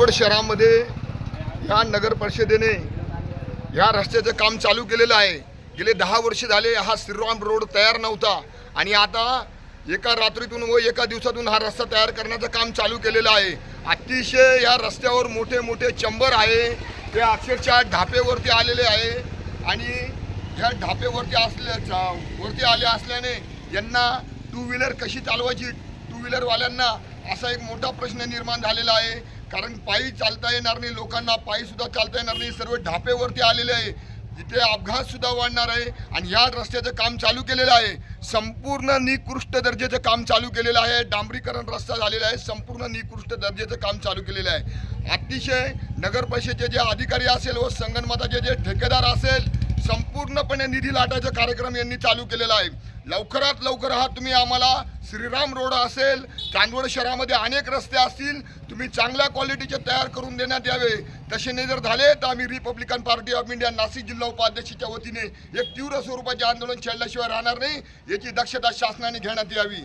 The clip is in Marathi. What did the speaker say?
चांदवड शहरामध्ये या नगर परिषदेने या रस्त्याचं काम चालू केलेलं आहे. गेले दहा वर्ष झाले हा श्रीराम रोड तयार नव्हता आणि आता एका रात्रीतून व एका दिवसातून हा रस्ता तयार करण्याचं काम चालू केलेलं आहे. अतिशय या रस्त्यावर मोठे मोठे चंबर आहे. ते अक्षरशः ढापेवरती आलेले आहे. आणि ह्या ढापेवरती असल्या वरती आले असल्याने यांना टू व्हीलर कशी चालवायची टू व्हीलरवाल्यांना असा एक मोठा प्रश्न निर्माण झालेला आहे. कारण पायी चालता येणार नाही लोकांना पायी सुद्धा चालता येणार नाही सर्व ढापेवरती आलेले आहे. जिथे अपघात सुद्धा वाढणार आहे आणि या रस्त्याचं काम चालू केलेलं आहे. संपूर्ण निकृष्ट दर्जाचं काम चालू केलेलं आहे. डांबरीकरण रस्ता झालेला आहे. संपूर्ण निकृष्ट दर्जाचं काम चालू केलेलं आहे. अतिशय नगर परिषदेचे जे अधिकारी असेल व संगणमताचे जे ठेकेदार असेल संपूर्णपणे निधी लाटाचा कार्यक्रम यांनी चालू केलेला आहे. लवकरात लवकर हा तुम्ही आम्हाला श्रीराम रोड असेल चांदवड शहरामध्ये अनेक रस्ते असतील तुम्ही चांगल्या क्वालिटीचे तयार करून देण्यात यावे. तसे नाही जर झाले तर आम्ही republican party of India Nashik जिल्हा उपाध्यक्षाच्या वतीने एक तीव्र स्वरूपाचे आंदोलन छेडल्याशिवाय राहणार नाही याची दक्षता शासनाने घेण्यात यावी.